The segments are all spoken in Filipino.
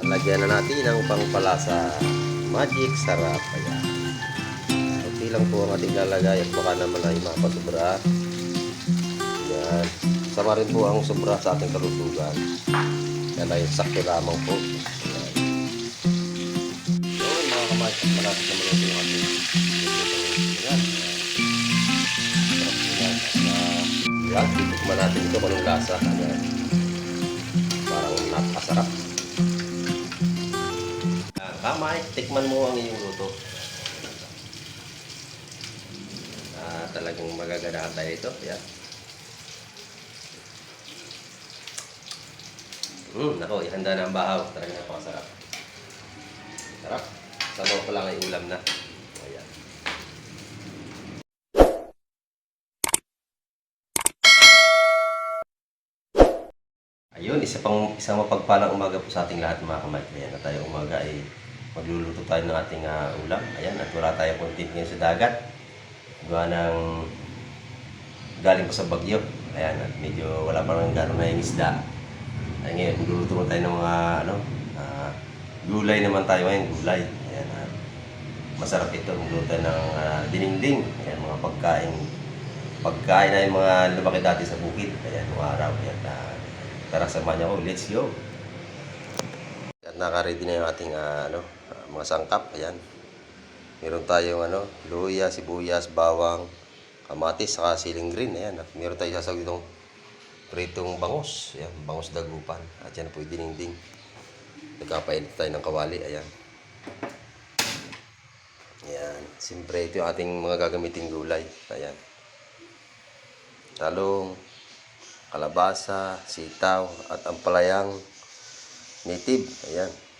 Lagyan na natin ng pangpalasa magic sarap. Ayan. Okay lang po ang ating lalagay at baka naman ay mapasubra. Ayan. Sama rin po ang sobra sa ating kalusugan. Yan ay sakto lamang po. Ayan. So, mga kamay, malapit na maluto yung ating Ayan. Sarap po yan. Uh, yan, titikman natin ito kung anong lasa. Ayan. Ah, kamay, tikman mo ang iyong luto. Ah, talagang magaganahan ito. Yan. Hmm, nako, ihanda na ang bahaw. Talagang napakasarap. Sarap. Sabaw pa lang ay ulam na. Ayan. Ayun, isa pang isang mapagpalang umaga po sa ating lahat mga kamay. Ayan na tayo umaga ay magluluto tayo ng ating ah, ulam. Ayan, at wala tayo content ngayon sa dagat. Gawa ng galing pa sa bagyo. Ayan, at medyo wala pa rin gano'n na isda. Ay ngayon, magluluto naman tayo ng mga ano, ah, gulay naman tayo ngayon, gulay. Ayan, at masarap ito, magluluto tayo ng ah, dininding. Ayan, mga pagkain pagkain yung mga lumaki dati sa bukid. Ayan, mga araw. Ayan, ah, tara samahan niyo ako. Let's go! At naka-ready na yung ating ah, ano, mga sangkap. Ayan. Meron tayong ano, luya, sibuyas, bawang, kamatis, saka siling green. Ayan. At meron tayong sasawag ditong pritong bangus. Ayan, bangus dagupan. At yan po yung dininding. Nagkapainit tayo ng kawali. Ayan. Ayan. Siyempre, ito yung ating mga gagamiting gulay. Ayan. Talong, kalabasa, sitaw, at ang palayang native. Ayan.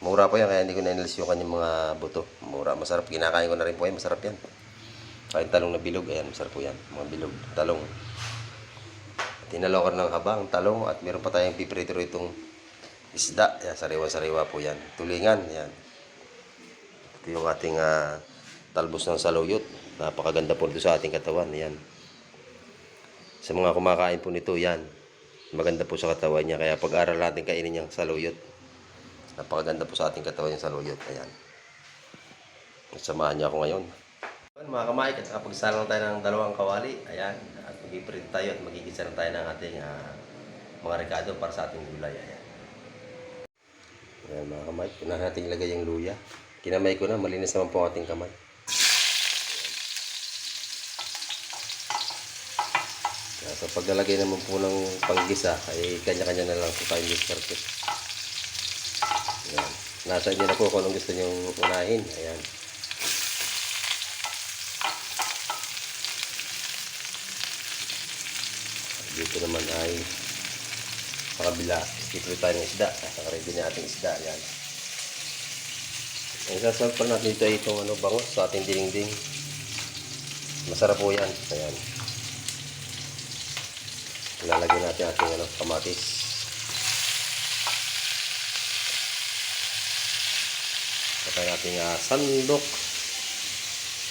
Mura po yan, kaya hindi ko na-inalis yung kanyang mga buto. Mura, masarap. Kinakain ko na rin po yan, masarap yan. Kahit talong na bilog, ayan, masarap po yan. Mga bilog, talong. Tinalo ko ng habang talong at meron pa tayong piprito itong isda. Ayan, sariwa-sariwa po yan. Tulingan, ayan. Ito yung ating ah, talbos ng saluyot. Napakaganda po ito sa ating katawan. Ayan. Sa mga kumakain po nito, yan. Maganda po sa katawan niya. Kaya pag-aral natin kainin niyang saluyot. Napakaganda po sa ating katawan yung saluyot. Ayan. Samahan niya ako ngayon. Mga kamay, at nakapagsalang tayo ng dalawang kawali. Ayan. At mag-print tayo at magigisa na tayo ng ating ah, mga rekado para sa ating gulay. Ayan. Ayan mga kamay. Unahan natin ilagay yung luya. Kinamay ko na. Malinis naman po ang ating kamay. Sa paglalagay naman po ng panggisa ay kanya-kanya na lang po tayo diskarte. Nasa inyo na po kung anong gusto nyo unahin. Ayan. Dito naman ay sa kabila. Dito tayo ng isda. Nakaready na ating isda. Ayan. Ang sasawag pa natin dito ay itong ano, bangos sa ating dinding. Masarap po yan. Ayan. Lalagyan natin ating ano, kamatis. Patay natin uh, sandok.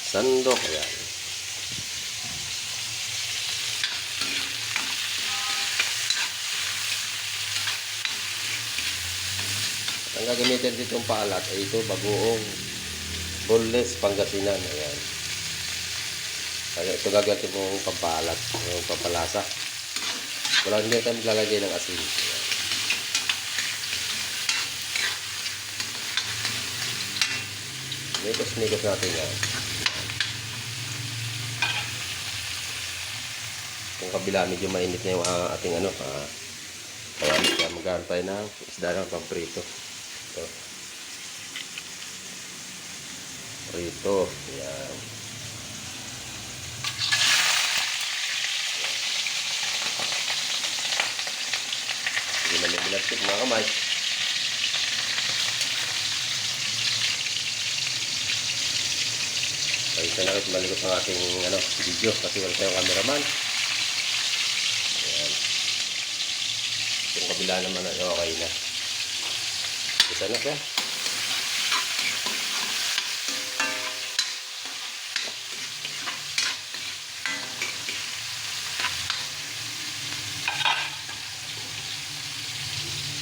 Sandok. Ayan. At ang gagamitin ditong paalat ay ito bagoong boneless pangasinan. Ayan. Kaya ito gagawin mong pampaalat, yung pampalasa. Wala hindi tayo maglalagay ng asin. Ayan. Nikos-nikos natin yan. Yung kabila medyo mainit na yung ah, ating ano. Uh, kaya kaya magkaroon tayo ng isda ng pamprito. Ito. Prito. Yan. Hindi na may bilastik mga kamay. Ay, isa na rin malikot ang ating ano, video kasi wala tayong cameraman. Ayan. Yung kabila naman ay okay na. Isa na siya.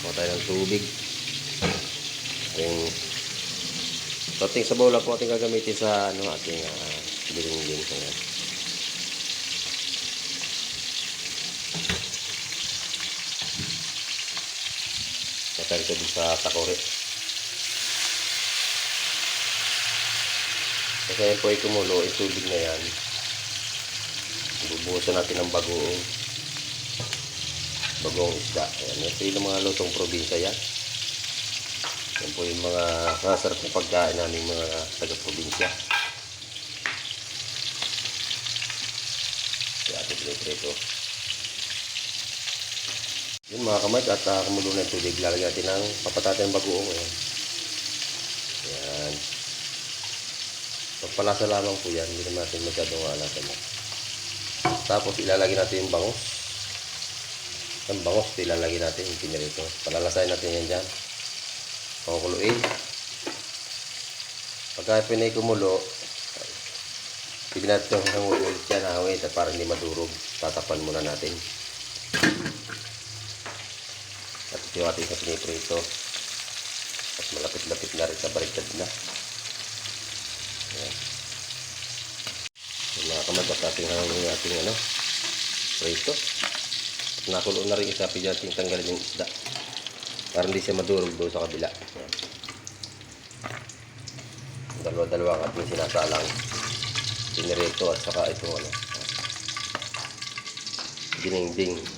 Kuha tayo ng tubig. Ating Konting sabaw lang po ating gagamitin sa ano, ating uh, bilingling. Ayan. Matay ito din sa takore. Kasi yan po ay kumulo, yung tubig na yan. Bubuhusan natin ng bagoong bagoong isda. Ayan, ito yung mga lutong probinsya yan. Po yung mga masarap na pagkain namin mga taga-probinsya. Kaya ating prito. Yun mga kamad at uh, kumulo na yung tubig. Lalagyan natin ng papatatin ng bagoong. Ayan. Ayan. Pagpalasa lamang po yan. Hindi naman natin masyadong alasa mo. Tapos ilalagay natin yung bangus. Ang bangus, ilalagay natin yung pinirito. Palalasahin natin yan dyan. Pakukuluin. Pagka pinay kumulo, pili natin yung hanguin ulit yan, hangin, at para hindi madurog. Tatapan muna natin. At ito yung ating piniprito. At malapit-lapit na rin sa baliktad na. Ayan. Yung mga kamagat ating hangin ating ano, prito. At nakulo na rin isa, pwede natin tanggalin yung isda. Para hindi siya madurog doon sa kabila. Dalawa-dalawa ang ating sinasalang pinirito at saka itong ano, dinengding.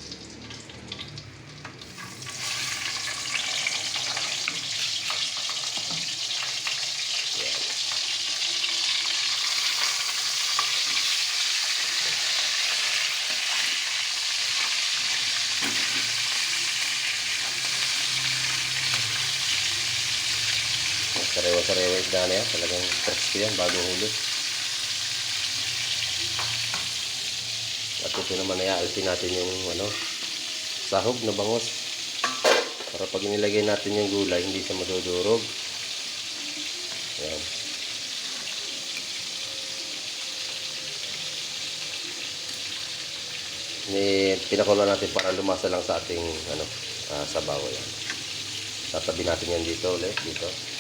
Sariwa-sariwa isda na yan. Talagang crispy yan bago huli. At ito naman ay aalsin natin yung ano, sahog na bangos. Para pag inilagay natin yung gulay, hindi siya madudurog. Ayan. Ni pinakulo natin para lumasa lang sa ating ano, ah, sabaw yan. Tatabi natin yan dito ulit, dito.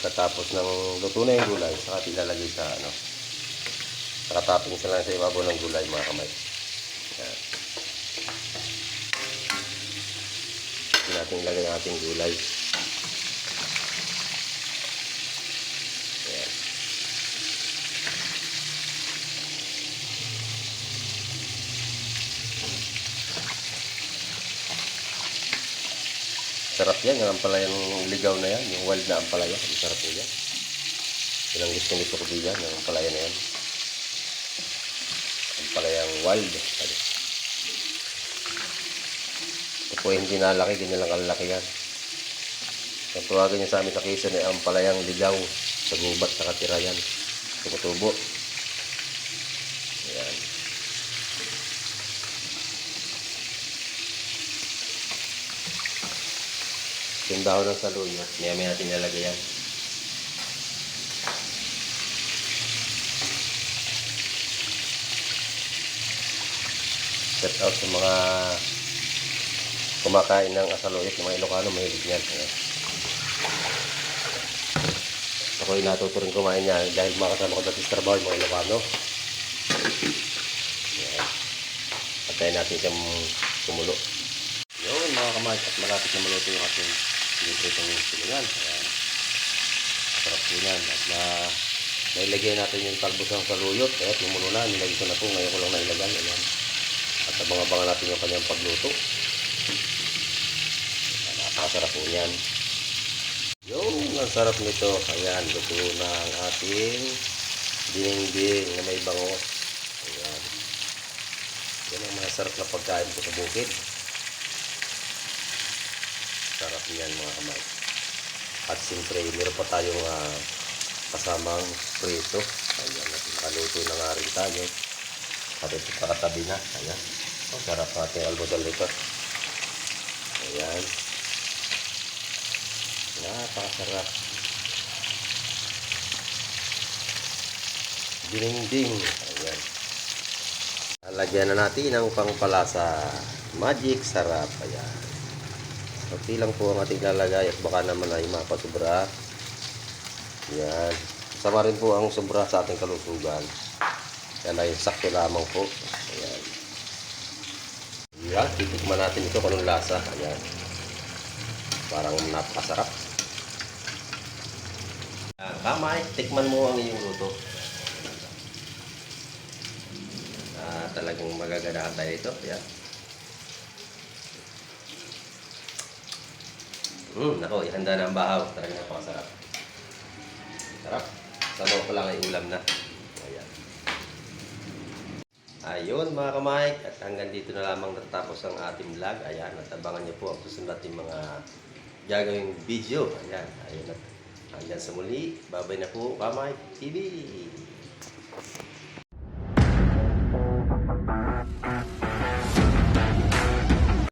Pagkatapos ng luto na yung gulay, saka ilalagay sa ano. Nakatapping sa lang sa ibabaw ng gulay mga kamay. Yan. Hindi natin ilagay ang ating gulay. Sarap yan, yung ampalayang ligaw na yan, yung wild na ampalaya, ang sarap po yan. Yan ang gusto ko diyan, yung ampalaya na yan. Ampalayang wild. Ito po hindi nalaki, ganyan lang kalaki yan. Ang tawagan niya sa amin sa Quezon ay ampalayang ligaw. Sa gubat nakatira yan. Tumutubo. Yung dahon ng saluyot, maya maya natin nilagay yan. Set out sa mga kumakain ng asaluyot, mga Ilocano, mahilig yan. Ayan. Ako ay natuto kumain niya dahil makasama ko dati sa trabaho yung mga Ilocano. Ayan. Patayin natin siyang kumulo. Yun mga kamay, at malapit na maluto yung ating pinipritong silingan. Ayan. Sarap po yan. At na nailagay natin yung talbos ng saluyot. At lumulo na, nilagay ko na po. Ngayon ko lang nailagay. Ayan. At abang-abangan natin yung kanyang pagluto. Napakasarap po yan. Yung ang sarap nito. Ayan, luto na ang ating dinding na may bangos. Ayan. Yan ang mga sarap na pagkain ko sa bukid. Sarap yan mga kamay. At siyempre, meron pa tayong ah, kasamang prito. Ayan, at nakaluto na nga rin tayo. At ito pakatabi na. Ayan. Oh, sarap ng ating almusal nito. Ayan. Napakasarap. Ding-ding. Ayan. Lalagyan na natin ng pangpalasa. Magic sarap. Ayan. Okay lang po ang ating lalagay at baka naman ay mapasubra. Yan. Sama rin po ang sobra sa ating kalusugan. Yan ay sakto lamang po. Ayan. Yan. Titikman natin ito kung lasa. Ayan. Parang napakasarap. Yan. Kamay, tikman mo ang iyong luto. Ah, talagang magaganahan tayo ito. Yan. Hmm, nako, ihanda na ang bahaw. Talagang napakasarap. Sarap. Sabaw pa lang ay ulam na. Ayan. Ayun mga kamaik, at hanggang dito na lamang natapos ang ating vlog. Ayan, at abangan niyo po ang susunod nating mga gagawing video. Ayan, ayun at hanggang sa muli. Babay na po, Kamaik TV.